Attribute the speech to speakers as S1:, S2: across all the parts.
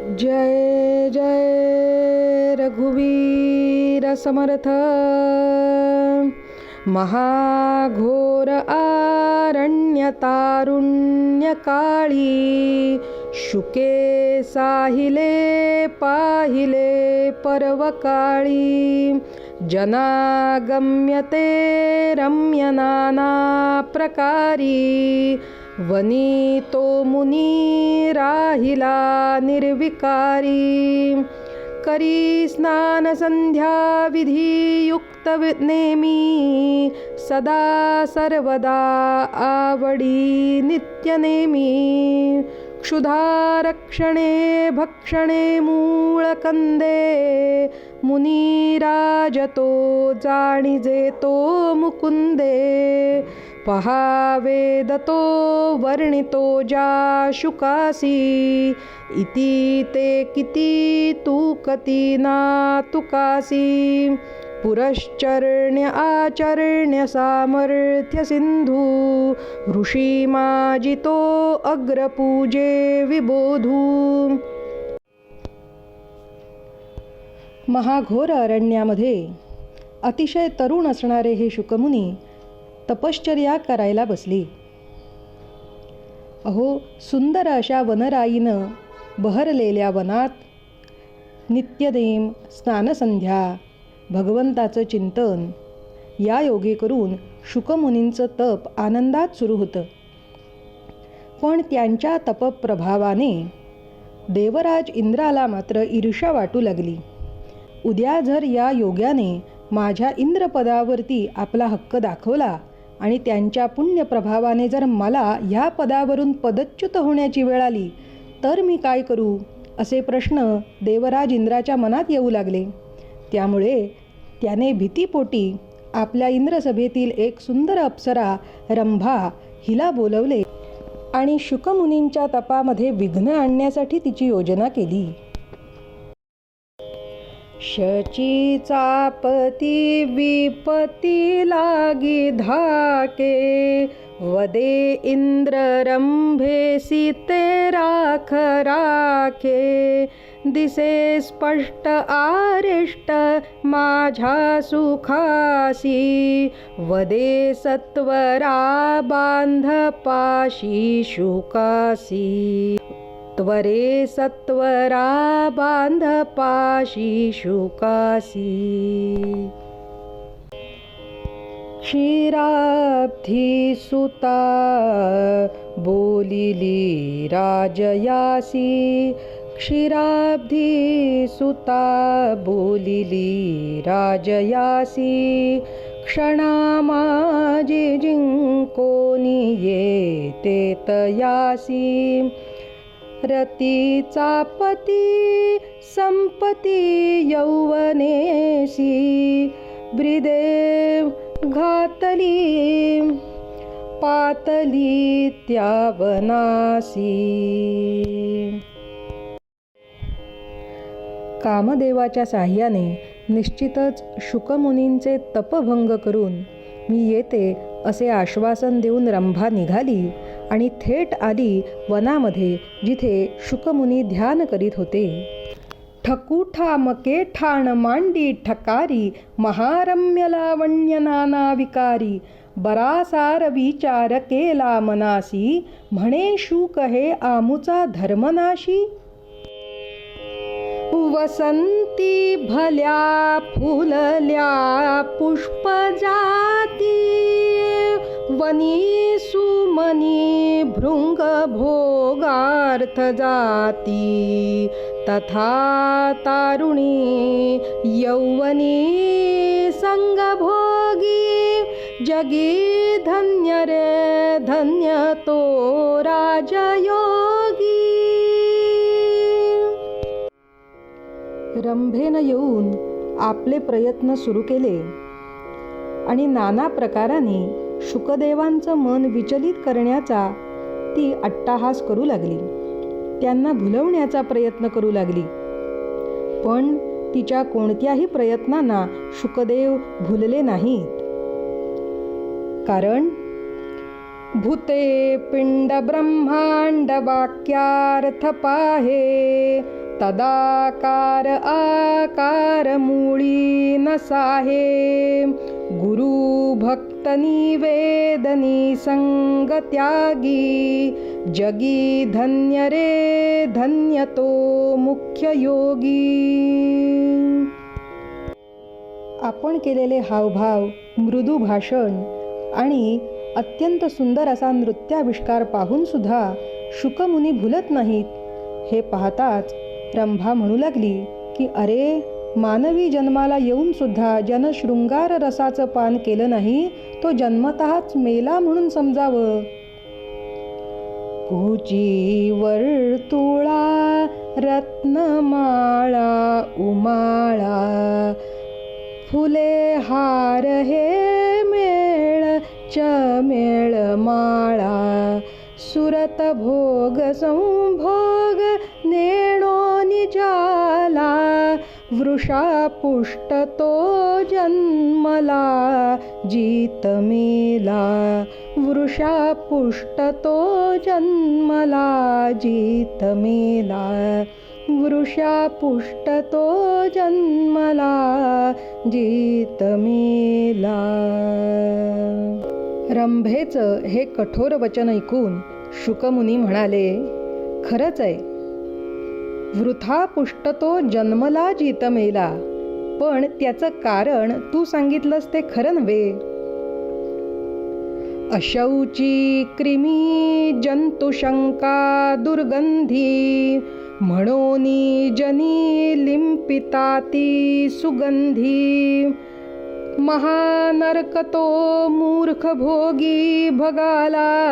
S1: जय जय रघुवीर समर्थ। महाघोर आरण्यतारुण्यकाळी शुके साहिले पाहिले पर्वकाळी। जनागम्यते रम्यनाना प्रकारी। वनितो मुनी राहिला निर्विकारी. करी स्नान संध्या विधियुक्त नेमी. सदा सर्वदा आवडी नित्यनेमी क्षुधारक्षणे भक्षणे मूळकंदे मुनिराजतो जाणिजे तो मुकुंदे. पहावेदतो वर्णितो जा शुकासी इति ते किती तू कती ना तुकासी पुरश्चरण्य आचरण्य सामर्थ्य सिंधू ऋषी माजितो अग्रपूजे विबोधू। महाघोर अरण्यामध्ये अतिशय तरुण असणारे हे शुकमुनी तपश्चर्या करायला बसली. अहो सुंदर अशा वनराईनं बहरलेल्या वनात नित्यनेम स्नानसंध्या भगवंताचं चिंतन या योगे करून शुकमुनींचं तप आनंदात सुरू होतं. पण त्यांच्या तपप्रभावाने देवराज इंद्राला मात्र ईर्षा वाटू लागली. उद्या जर या योग्याने माझ्या इंद्रपदावरती आपला हक्क दाखवला आणि त्यांच्या पुण्यप्रभावाने जर मला ह्या पदावरून पदच्युत होण्याची वेळ आली तर मी काय करू? असे प्रश्न देवराज इंद्राच्या मनात येऊ लागले. त्यामुळे त्याने भीतीपोटी आपल्या इंद्रसभेतील एक सुंदर अप्सरा रंभा हिला बोलवले आणि शुकमुनींच्या तपामध्ये विघ्न आणण्यासाठी तिची योजना केली. शचीचा पती विपती लागी धाके वदे इंद्ररंभे सीते राख राखे। दिसे स्पष्ट आरिष्ट माझ्या सुखासी वदे सत्वरा बांध पाशी शुकासी। त्वरे सत्वरा बांध पाशी शुकासी। क्षीराब्धी सुता बोलिली राजयासी। क्षीराब्धी सुता बोलिली राजयासी। क्षणा माझी जिंकोनी येते तयासी। रतीचा पती संपती यौवनेशी ब्रिदेव घातली पातली त्यावनासी कामदेवाच्या साह्याने निश्चितच शुकमुनींचे तपभंग करून मी येते असे आश्वासन देऊन रंभा निघाली. आणि थेट आली वनामध्ये जिथे शुकमुनी ध्यान करीत होते. ठकुठा मके ठाण मांडी ठकारी महारम्य लावण्य नाना विकारी बरासार विचार केला मनासी म्हणे शूक हे आमुचा धर्मनाशी? वसंती भल्या फुलल्या पुष्पजाती. वनी सुमनी भृंग भोगार्थ जाती तथा तारुणी यौवनी संगभोगी. जगी धन्य रे धन्य तो राजयो. रंभेनं येऊन आपले प्रयत्न सुरू केले. आणि नाना प्रकाराने शुकदेवांचं मन विचलित करण्याचा ती अट्टाहास करू लागली. त्यांना भुलवण्याचा प्रयत्न करू लागली. पण तिच्या कोणत्याही प्रयत्नांना शुकदेव भुलले नाहीत. कारण भूते पिंड ब्रह्मांड वाक्यार्थ पाहे. तदाकार आकार मुळी नसाहे. गुरु भक्त निवेदनी संग त्यागी. जगी धन्य रे धन्य तो मुख्य योगी. आपण केलेले हावभाव मृदू भाषण आणि अत्यंत सुंदर असा नृत्याविष्कार पाहून सुद्धा शुकमुनी भुलत नाहीत. हे पाहताच रंभा म्हणू लागली की अरे मानवी जन्माला येऊन सुद्धा ज्यानं शृंगार रसाचं पान केलं नाही तो जन्मतःच मेला म्हणून समजावं. कुची वर्तुळा रत्नमाळा उमाळा फुले हार हे मेळ चमेळ माळा सुरत भोग संभोग नेणो वृषा पुष्ट तो जन्मला जीत मेला. वृषा पुष्ट तो जन्मला जीत मेला. वृषा पुष्ट तो जन्मला जीत मेला. रंभेचं हे कठोर वचन ऐकून शुकमुनी म्हणाले खरंच आहे. वृथा पुष्ट तो जन्मला जित मेला. पण त्याचं कारण तू सांगितलंस ते खरं नव्हे. अशौची क्रिमी जंतुशंका दुर्गंधी म्हणून जनी लिंपिताती सुगंधी. महानरकतो मूर्ख भोगी भगाला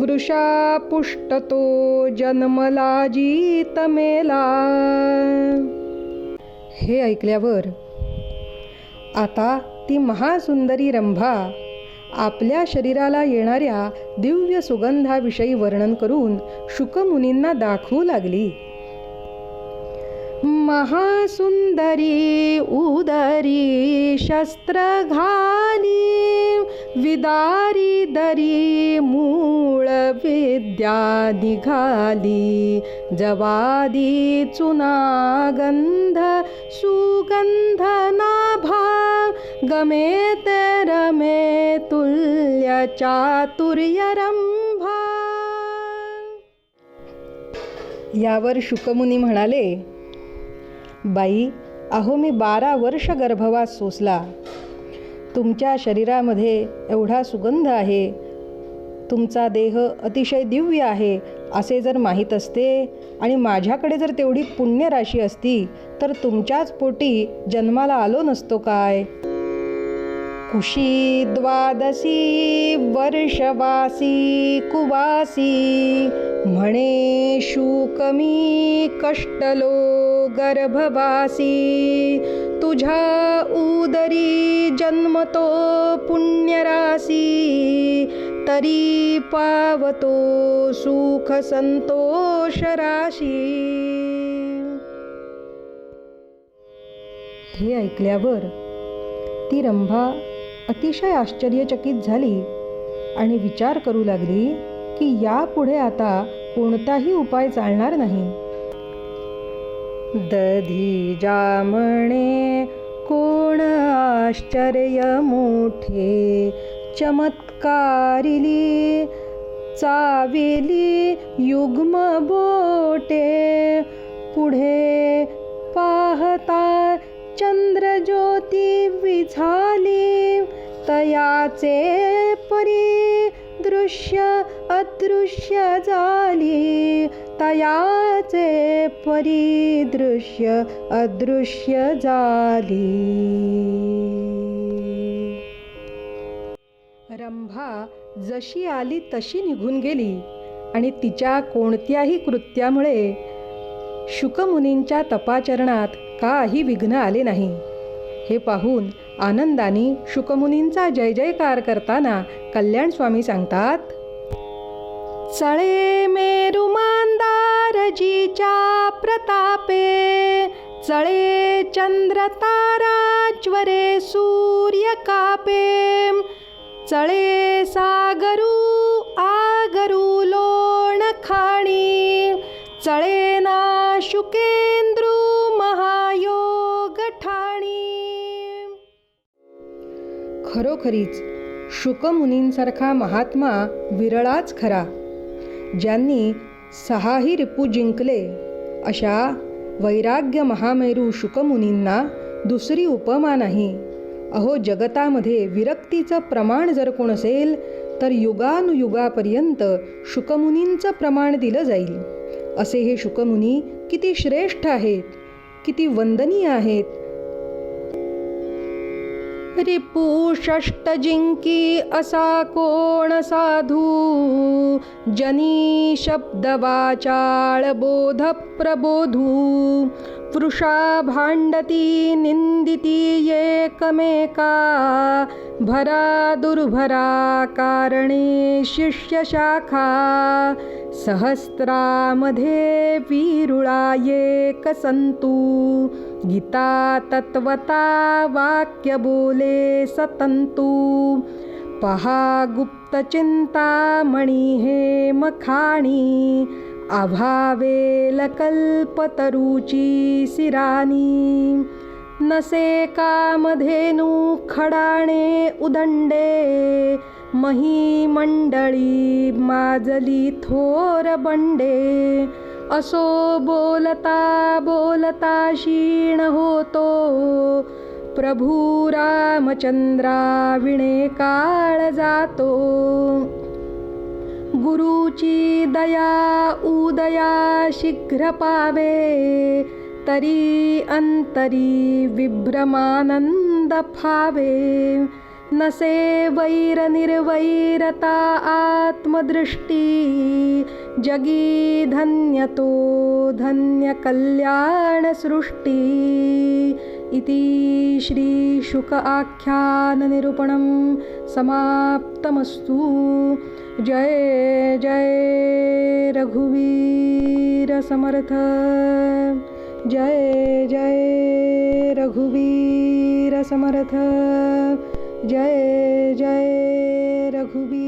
S1: वृषा पुष्टतो जन्मला जीत मेला. हे ऐकल्यावर आता ती महासुंदरी रंभा आपल्या शरीराला येणाऱ्या दिव्य सुगंधाविषयी वर्णन करून शुकमुनींना दाखवू लागली. महासुंदरी उदरी शस्त्र घाली विदारी दरी मूळ विद्या निघाली. जवादी चुनागंध सुगंध नाभा. गमे ते रमे तुल्य चातुर्यरंभा यावर शुकमुनी म्हणाले बाई अहो मी बारा वर्ष गर्भवास सोसला. तुमच्या शरीरामध्ये एवढा सुगंध आहे. तुमचा देह अतिशय दिव्य आहे असे जर माहीत असते आणि माझ्याकडे जर तेवढी पुण्यराशी असती तर तुमच्याच पोटी जन्माला आलो नसतो काय? कुशी द्वादशी वर्षवासी कुवासी म्हणे शुकमी कष्टलो गर्भवासी तुझ्या उदरी जन्मतो पुण्यराशी तरी पावतो सुख संतोष राशी हे ऐकल्यावर ती रंभा अतिशय आश्चर्यचकित झाली आणि विचार करू लागली की यापुढे आता कोणताही उपाय चालणार नाही। दधी जामणे कोण आश्चर्य मोठे चमत्कारिली चावेली युग्म बोटे पुढे पाहता चंद्रज्योती विझाली तयाचे परी दृश्य अदृश्य झाली. तयाचे परी दृश्य अदृश्य झाली. रंभा जशी आली तशी निघून गेली आणि तिच्या कोणत्याही कृत्यामुळे शुकमुनींच्या तपाचरणात काही विघ्न आले नाही. हे पाहून आनंदाने शुकमुनींचा जय जयकार करताना कल्याण स्वामी सांगतात चळे मेरुमा प्रतापे चळे चंद्र तारा ज्वरे सूर्य कापे चळे सागरू आगरू लोण खाणी चळे ना शुकेंद्रू महायोग ठाणी. खरोखरीच शुकमुनींसारखा महात्मा विरळाच खरा. ज्यांनी सहाही रिपू जिंकले अशा वैराग्य महामेरू शुकमुनींना दुसरी उपमा नाही. अहो जगतामध्ये विरक्तीचं प्रमाण जर कोण असेल तर युगानुयुगापर्यंत शुकमुनींचं प्रमाण दिलं जाईल. असे हे शुकमुनी किती श्रेष्ठ आहेत किती वंदनीय आहेत रिपू असा कोण साधू? जनी शब्द बोध प्रबोधू वृषा भांडती निंदिती एकमेका। भरा दुर्भरा कारणे शिष्यशाखा। सहस्रामध्ये विरुळा एक गीता तत्वता वाक्य बोले सतंतु। पहा गुप्त चिंतामणी हे मखाणी। अभावेल कल्पतरुची सिरानी। नसे कामधेनू खडाणे उदंडे। मही मंडळी माजली थोर बंडे। असो बोलता बोलता क्षीण होतो. प्रभू रामचंद्रा विणे काळ जातो. गुरुची दया उदया शीघ्र पावे तरी अंतरी विभ्रमानंद फावे. नसे वैर निर्वैरता आत्मदृष्टी। जगी धन्यतो धन्य कल्याण सृष्टी। इति श्रीशुक आख्याननिरूपणं आख्यान निरूपणं समाप्तमस्तु। जय जय रघुवीर समर्थ। जय जय रघुवीर समर्थ। जय जय रघुबीर